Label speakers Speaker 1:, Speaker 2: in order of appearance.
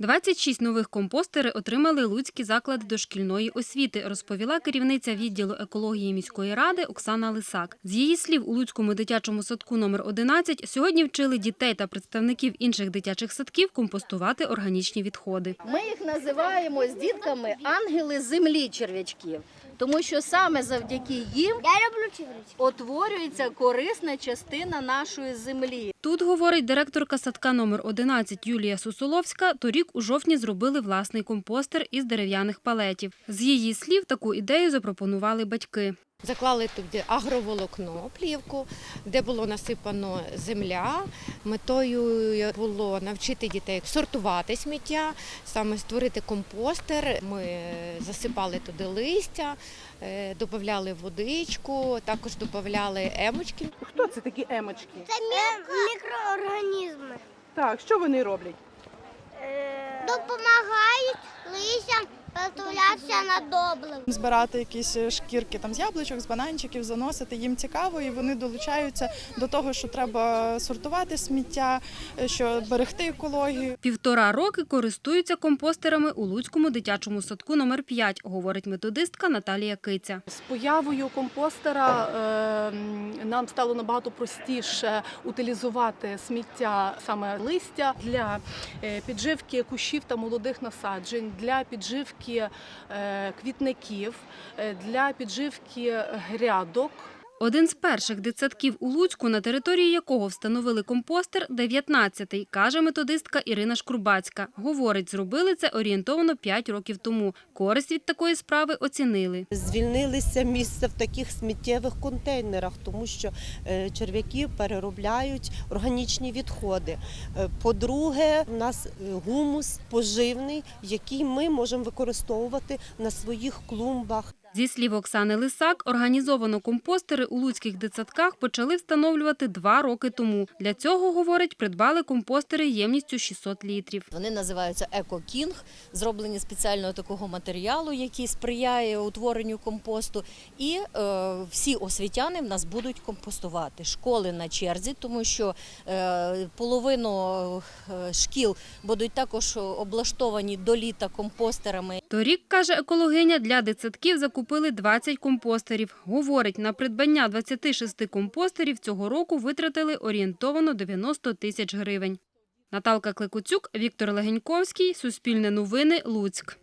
Speaker 1: 26 нових компостери отримали луцькі заклади дошкільної освіти, розповіла керівниця відділу екології міської ради Оксана Лисак. З її слів, у Луцькому дитячому садку номер 11 сьогодні вчили дітей та представників інших дитячих садків компостувати органічні відходи.
Speaker 2: Ми їх називаємо з дітками ангели землі черв'ячків, тому що саме завдяки їм
Speaker 3: Я люблю чеврички.
Speaker 2: утворюється корисна частина нашої землі.
Speaker 1: Тут, говорить директорка садка номер 11 Юлія Сусоловська, торік у жовтні зробили власний компостер із дерев'яних палетів. З її слів, таку ідею запропонували батьки.
Speaker 4: Заклали туди агроволокно, плівку, де було насипано земля. Метою було навчити дітей сортувати сміття, саме створити компостер. Ми засипали туди листя, е, додавали водичку, також додавали емочки.
Speaker 5: Хто це такі емочки?
Speaker 3: Це мі- мікроорганізми.
Speaker 5: Так, що вони роблять?
Speaker 3: Допомагають листям перетворятися на добливо.
Speaker 6: збирати якісь е, шкірки там з яблучок, з бананчиків, заносити. Їм цікаво, і вони долучаються до того, що треба сортувати сміття, е, що берегти екологію.
Speaker 1: Півтора роки користуються компостерами у Луцькому дитячому садку номер 5, говорить методистка Наталія Киця.
Speaker 7: З появою компостера е, нам стало набагато простіше утилізувати сміття саме листя для підживки кущів та молодих насаджень, для підживки е, квітників, е, для підживки грядок.
Speaker 1: Один з перших дитсадків у Луцьку, на території якого встановили компостер, 19-й, каже методистка Ірина Шкурбацька. Говорить, зробили це орієнтовно 5 років тому. Користь від такої справи оцінили.
Speaker 8: звільнилися місце в таких сміттєвих контейнерах, тому що е, черв'яки переробляють органічні відходи. Е, По-друге, у нас е, гумус поживний, який ми можемо використовувати на своїх клумбах.
Speaker 1: Зі слів Оксани Лисак, організовано компостери у луцьких дитсадках почали встановлювати два роки тому. Для цього, говорить, придбали компостери ємністю 600 літрів.
Speaker 9: Вони називаються Еко-Кінг, зроблені спеціального такого матеріалу, який сприяє утворенню компосту. І е, всі освітяни в нас будуть компостувати. Школи на черзі, тому що е, половину е, шкіл будуть також облаштовані до літа компостерами.
Speaker 1: Торік, каже екологиня, для дитсадків закупили 20 компостерів. Говорить, на придбання 26 компостерів цього року витратили орієнтовано 90 тисяч гривень. Наталка Кликуцюк, Віктор Легеньковський, Суспільне новини, Луцьк.